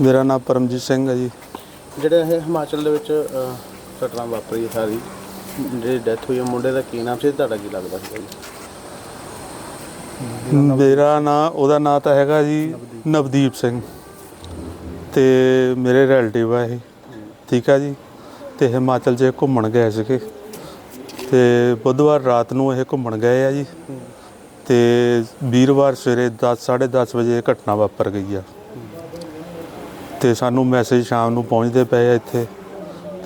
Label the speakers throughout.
Speaker 1: ਮੇਰਾ ਨਾਮ ਪਰਮਜੀਤ ਸਿੰਘ ਹੈ ਜੀ।
Speaker 2: ਜਿਹੜੇ ਇਹ ਹਿਮਾਚਲ ਦੇ ਵਿੱਚ ਅਹ, ਘਟਨਾ ਵਾਪਰੀ ਹੈ ਸਾਰੀ ਜਿਹੜੀ ਡੈਥ ਹੋਈ ਹੈ ਮੁੰਡੇ ਦਾ ਕੀ ਨਾਮ ਸੀ ਤੁਹਾਡਾ ਕੀ ਲੱਗਦਾ ਸੀ ਜੀ?
Speaker 1: ਮੇਰਾ ਨਾਮ ਉਹਦਾ ਨਾਮ ਤਾਂ ਹੈਗਾ ਜੀ ਨਵਦੀਪ ਸਿੰਘ। ਤੇ ਮੇਰੇ ਰਿਲੇਟਿਵ ਆ ਇਹ। ਠੀਕ ਆ ਜੀ। ਤੇ ਹਿਮਾਚਲ 'ਚ ਇਹ ਘੁੰਮਣ ਗਏ ਸੀਗੇ। ਤੇ ਬੁੱਧਵਾਰ ਰਾਤ ਨੂੰ ਇਹ ਘੁੰਮਣ ਗਏ ਆ ਜੀ। ਤੇ ਵੀਰਵਾਰ ਸਵੇਰੇ 10 10:30 ਵਜੇ ਇਹ ਘਟਨਾ ਵਾਪਰ ਗਈ ਆ। ਤੇ ਸਾਨੂੰ ਮੈਸੇਜ ਸ਼ਾਮ ਨੂੰ ਪਹੁੰਚਦੇ ਪਏ ਆ ਇੱਥੇ।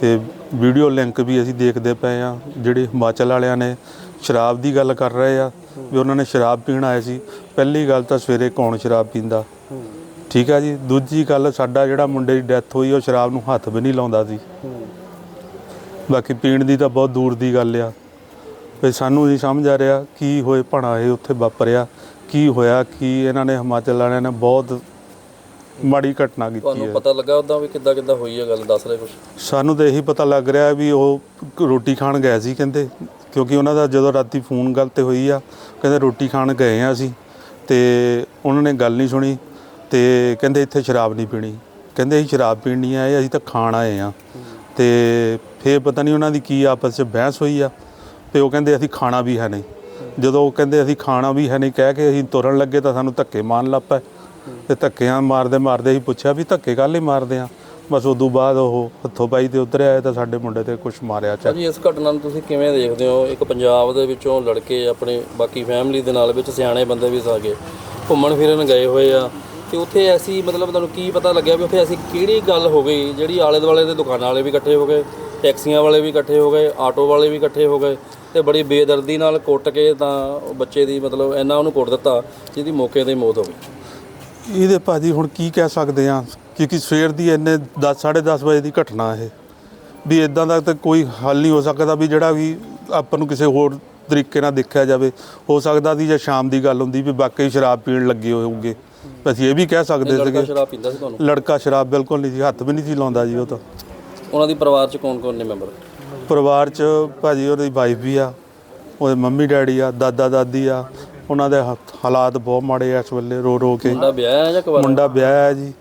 Speaker 1: ਤੇ ਵੀਡੀਓ ਲਿੰਕ ਵੀ ਅਸੀਂ ਦੇਖਦੇ ਪਏ ਆ, ਜਿਹੜੇ ਹਿਮਾਚਲ ਵਾਲਿਆਂ ਨੇ ਸ਼ਰਾਬ ਦੀ ਗੱਲ ਕਰ ਰਹੇ ਆ, ਵੀ ਉਹਨਾਂ ਨੇ ਸ਼ਰਾਬ ਪੀਣ ਆਏ ਸੀ। ਪਹਿਲੀ ਗੱਲ ਤਾਂ ਸਵੇਰੇ ਕੌਣ ਸ਼ਰਾਬ ਪੀਂਦਾ? ਠੀਕ ਆ ਜੀ? ਦੂਜੀ ਗੱਲ, ਸਾਡਾ ਜਿਹੜਾ ਮੁੰਡੇ ਦੀ ਡੈਥ ਹੋਈ, ਉਹ ਸ਼ਰਾਬ ਨੂੰ ਹੱਥ ਵੀ ਨਹੀਂ ਲਾਉਂਦਾ ਸੀ। ਬਾਕੀ ਪੀਣ ਦੀ ਤਾਂ ਬਹੁਤ ਦੂਰ ਦੀ ਗੱਲ ਆ। ਵੀ ਸਾਨੂੰ ਨਹੀਂ ਸਮਝ ਆ ਰਿਹਾ ਕੀ ਹੋਏ ਭਣਾ ਇਹ ਉੱਥੇ ਵਾਪਰਿਆ, ਕੀ ਹੋਇਆ, ਕੀ ਇਹਨਾਂ ਨੇ ਹਿਮਾਚਲ ਵਾਲਿਆਂ ਨੇ ਬਹੁਤ ਮਾੜੀ ਘਟਨਾ ਕੀਤੀ
Speaker 3: ਤੁਹਾਨੂੰ
Speaker 1: ਹੈ।
Speaker 3: ਪਤਾ ਲੱਗਾ ਉਦਾਂ ਵੀ ਕਿੱਦਾਂ ਕਿੱਦਾਂ ਹੋਈ ਹੈ ਗੱਲ? ਦੱਸ ਰਹੇ ਕੁਝ
Speaker 1: ਸਾਨੂੰ ਤਾਂ ਇਹੀ ਪਤਾ ਲੱਗ ਰਿਹਾ ਵੀ ਉਹ ਰੋਟੀ ਖਾਣ ਗਏ ਸੀ ਕਹਿੰਦੇ ਕਿਉਂਕਿ ਉਹਨਾਂ ਦਾ ਜਦੋਂ ਰਾਤੀ ਫੋਨ ਗੱਲ ਤੇ ਹੋਈ ਆ ਕਹਿੰਦੇ ਰੋਟੀ ਖਾਣ ਗਏ ਆ ਅਸੀਂ ਤੇ ਉਹਨਾਂ ਨੇ ਗੱਲ ਨਹੀਂ ਸੁਣੀ ਤੇ ਕਹਿੰਦੇ ਇੱਥੇ ਸ਼ਰਾਬ ਨਹੀਂ ਪੀਣੀ। ਕਹਿੰਦੇ ਅਸੀਂ ਸ਼ਰਾਬ ਪੀਣ ਨਹੀਂ ਆਏ ਅਸੀਂ ਤਾਂ ਖਾਣ ਆਏ ਆ। ਤੇ ਫੇਰ ਪਤਾ ਨਹੀਂ ਉਹਨਾਂ ਦੀ ਕੀ ਆਪਸ 'ਚ ਬਹਿਸ ਹੋਈ ਆ ਤੇ ਉਹ ਕਹਿੰਦੇ ਅਸੀਂ ਖਾਣਾ ਵੀ ਹੈ ਨਹੀਂ। ਜਦੋਂ ਉਹ ਕਹਿੰਦੇ ਅਸੀਂ ਖਾਣਾ ਵੀ ਹੈ ਨਹੀਂ ਕਹਿ ਕੇ ਅਸੀਂ ਤੁਰਨ ਲੱਗੇ ਤਾਂ ਸਾਨੂੰ ਧੱਕੇ ਮਾਰਨ ਲੱਗ ਪਏ। ਤੇ ਧੱਕਿਆਂ ਮਾਰਦੇ ਮਾਰਦੇ ਹੀ ਪੁੱਛਿਆ ਵੀ ਧੱਕੇ ਕਾਹਲੇ ਮਾਰਦੇ ਆ? ਬਸ ਉਦੋਂ ਬਾਅਦ ਉਹ ਹੱਥੋਂ ਪਾਈ ਤੇ ਉਤਰਿਆ ਆਏ ਤਾਂ ਸਾਡੇ ਮੁੰਡੇ ਤੇ ਕੁਝ ਮਾਰਿਆ ਚਾ
Speaker 3: ਭਾਜੀ ਇਸ ਘਟਨਾ ਨੂੰ ਤੁਸੀਂ ਕਿਵੇਂ ਦੇਖਦੇ ਹੋ? ਇੱਕ ਪੰਜਾਬ ਦੇ ਵਿੱਚੋਂ ਲੜਕੇ ਆਪਣੇ ਬਾਕੀ ਫੈਮਿਲੀ ਦੇ ਨਾਲ ਵਿੱਚ ਸਿਆਣੇ ਬੰਦੇ ਵੀ ਸਾਗੇ ਘੁੰਮਣ ਫਿਰਨ ਗਏ ਹੋਏ ਆ ਤੇ ਉੱਥੇ ਐਸੀ ਮਤਲਬ ਤੁਹਾਨੂੰ ਕੀ ਪਤਾ ਲੱਗਿਆ ਵੀ ਉੱਥੇ ਐਸੀ ਕਿਹੜੀ ਗੱਲ ਹੋ ਗਈ ਜਿਹੜੀ ਆਲੇ ਦੁਆਲੇ ਦੇ ਦੁਕਾਨਾਂ ਵਾਲੇ ਵੀ ਇਕੱਠੇ ਹੋ ਗਏ, ਟੈਕਸੀਆਂ ਵਾਲੇ ਵੀ ਇਕੱਠੇ ਹੋ ਗਏ, ਆਟੋ ਵਾਲੇ ਵੀ ਇਕੱਠੇ ਹੋ ਗਏ ਤੇ ਬੜੀ ਬੇਦਰਦੀ ਨਾਲ ਕੁੱਟ ਕੇ ਤਾਂ ਬੱਚੇ ਦੀ ਮਤਲਬ ਇੰਨਾ ਉਹਨੂੰ ਕੁੱਟ ਦਿੱਤਾ, ਜਿਹਦੀ ਮੌਕੇ ਤੇ ਮੌਤ ਹੋ ਗਈ।
Speaker 1: ਇਹਦੇ ਭਾਜੀ ਹੁਣ ਕੀ ਕਹਿ ਸਕਦੇ ਆ? ਕਿਉਂਕਿ ਸਵੇਰ ਦੀ ਇੰਨੇ 10 10:30 ਵਜੇ ਦੀ ਘਟਨਾ ਇਹ। ਵੀ ਇਦਾਂ ਦਾ ਤਾਂ ਕੋਈ ਹੱਲ ਨਹੀਂ ਹੋ ਸਕਦਾ ਵੀ ਜਿਹੜਾ ਵੀ ਆਪਾਂ ਨੂੰ ਕਿਸੇ ਹੋਰ ਤਰੀਕੇ ਨਾਲ ਦੇਖਿਆ ਜਾਵੇ। ਹੋ ਸਕਦਾ ਸੀ ਜੇ ਸ਼ਾਮ ਦੀ ਗੱਲ ਹੁੰਦੀ ਵੀ ਵਾਕਈ ਸ਼ਰਾਬ ਪੀਣ ਲੱਗੇ ਹੋਊਗੇ। ਅਸੀਂ ਇਹ ਵੀ ਕਹਿ ਸਕਦੇ
Speaker 3: ਲੜਕਾ
Speaker 1: ਸੀਗੇ।
Speaker 3: ਸ਼ਰਾਬ ਪੀਂਦਾ ਸੀ ਤੁਹਾਨੂੰ?
Speaker 1: ਲੜਕਾ ਸ਼ਰਾਬ ਬਿਲਕੁਲ ਨਹੀਂ ਸੀ ਹੱਥ ਵੀ ਨਹੀਂ ਸੀ ਲਾਉਂਦਾ ਜੀ ਉਹ ਤਾਂ।
Speaker 3: ਉਹਨਾਂ ਦੀ ਪਰਿਵਾਰ 'ਚ ਕੌਣ ਕੌਣ ਨੇ ਮੈਂਬਰ?
Speaker 1: ਪਰਿਵਾਰ 'ਚ ਭਾਜੀ ਉਹਦੀ ਵਾਈਫ ਵੀ ਆ ਉਹਦੇ ਮੰਮੀ ਡੈਡੀ ਆ ਦਾਦਾ ਦਾਦੀ ਆ ਉਹਨਾਂ ਦੇ ਹਾ- ਹਾਲਾਤ ਬਹੁਤ ਮਾੜੇ ਆ ਇਸ ਵੇਲੇ ਰੋ ਰੋ ਕੇ।
Speaker 3: ਮੁੰਡਾ ਵਿਆਹ ਹੈ ਜਾਂ ਕੁਵਾਰਾ?
Speaker 1: ਮੁੰਡਾ ਵਿਆਹ ਹੈ ਜੀ।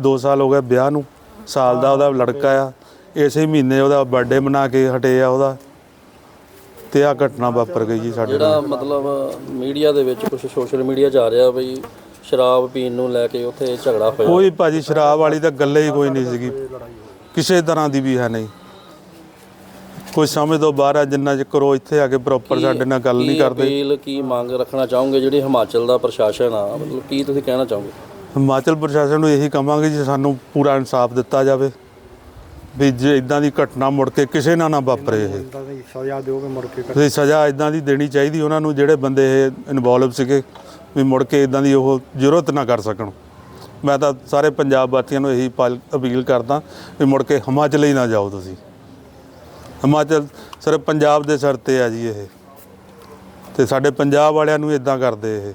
Speaker 1: 2 ਸਾਲ ਹੋ ਗਏ ਵਿਆਹ ਨੂੰ। ਸਾਲ ਦਾ ਉਹਦਾ ਲੜਕਾ ਆ। ਇਸੇ ਮਹੀਨੇ ਉਹਦਾ ਬਰਥਡੇ ਮਨਾ ਕੇ ਹਟੇ ਆ ਉਹਦਾ। ਤੇ ਆ ਘਟਨਾ ਵਾਪਰ ਗਈ ਜੀ ਸਾਡੇ ਨਾਲ।
Speaker 3: ਜਿਹੜਾ ਮਤਲਬ ਮੀਡੀਆ ਦੇ ਵਿੱਚ ਕੁਝ ਸੋਸ਼ਲ ਮੀਡੀਆ 'ਚ ਆ ਰਿਹਾ ਬਈ ਸ਼ਰਾਬ ਪੀਣ ਨੂੰ ਲੈ ਕੇ ਉੱਥੇ ਝਗੜਾ ਹੋਇਆ।
Speaker 1: ਕੋਈ ਭਾਜੀ ਸ਼ਰਾਬ ਵਾਲੀ ਤਾਂ ਗੱਲ ਹੀ ਕੋਈ ਨਹੀਂ ਸੀਗੀ। ਕਿਸੇ ਤਰ੍ਹਾਂ ਦੀ ਵੀ ਹੈ ਨਹੀਂ। ਕੋਈ ਸਮਝ ਤੋਂ ਬਾਹਰ ਆ ਜਿੰਨਾ ਚਿਰ ਉਹ ਇੱਥੇ ਆ ਕੇ ਪ੍ਰੋਪਰ ਸਾਡੇ ਨਾਲ ਗੱਲ ਨਹੀਂ
Speaker 3: ਕੀ
Speaker 1: ਕਰਦੇ।
Speaker 3: ਅਪੀਲ ਕੀ ਮੰਗ ਰੱਖਣਾ ਚਾਹੋਗੇ ਜਿਹੜੀ ਹਿਮਾਚਲ ਦਾ ਪ੍ਰਸ਼ਾਸਨ ਆ? ਮਤਲਬ ਕੀ ਤੁਸੀਂ ਕਹਿਣਾ ਚਾਹੋਗੇ?
Speaker 1: ਹਿਮਾਚਲ ਪ੍ਰਸ਼ਾਸਨ ਨੂੰ ਇਹੀ ਕਹਾਂਗੇ ਜੀ ਸਾਨੂੰ ਪੂਰਾ ਇਨਸਾਫ ਦਿੱਤਾ ਜਾਵੇ। ਵੀ ਜੇ ਇਦਾਂ ਦੀ ਘਟਨਾ ਮੁੜ ਕੇ ਕਿਸੇ ਨਾਲ ਨਾ ਵਾਪਰੇ ਇਹ।
Speaker 4: ਸਜ਼ਾ ਦਿਓਗੇ ਮੁੜ ਕੇ
Speaker 1: ਤੇ ਸਜ਼ਾ ਇਦਾਂ ਦੀ ਦੇਣੀ ਚਾਹੀਦੀ ਉਹਨਾਂ ਨੂੰ ਜਿਹੜੇ ਬੰਦੇ ਇਹ ਇਨਵੋਲਵ ਸੀਗੇ ਵੀ ਮੁੜ ਕੇ ਇਦਾਂ ਦੀ ਉਹ ਜ਼ਰੂਰਤ ਨਾ ਕਰ ਸਕਣ। ਮੈਂ ਤਾਂ ਸਾਰੇ ਪੰਜਾਬ ਵਾਸੀਆਂ ਨੂੰ ਇਹੀ ਪਾਲ- ਅਪੀਲ ਕਰਦਾ ਵੀ ਮੁੜ ਕੇ ਹਿਮਾਚਲ ਹੀ ਨਾ ਜਾਓ ਤੁਸੀਂ। ਹਿਮਾਚਲ ਸਿਰਫ ਪੰਜਾਬ ਦੇ ਸਿਰ ਤੇ ਆ ਜੀ ਇਹ। ਤੇ ਸਾਡੇ ਪੰਜਾਬ ਵਾਲਿਆਂ ਨੂੰ ਇਦਾਂ ਕਰਦੇ ਇਹ।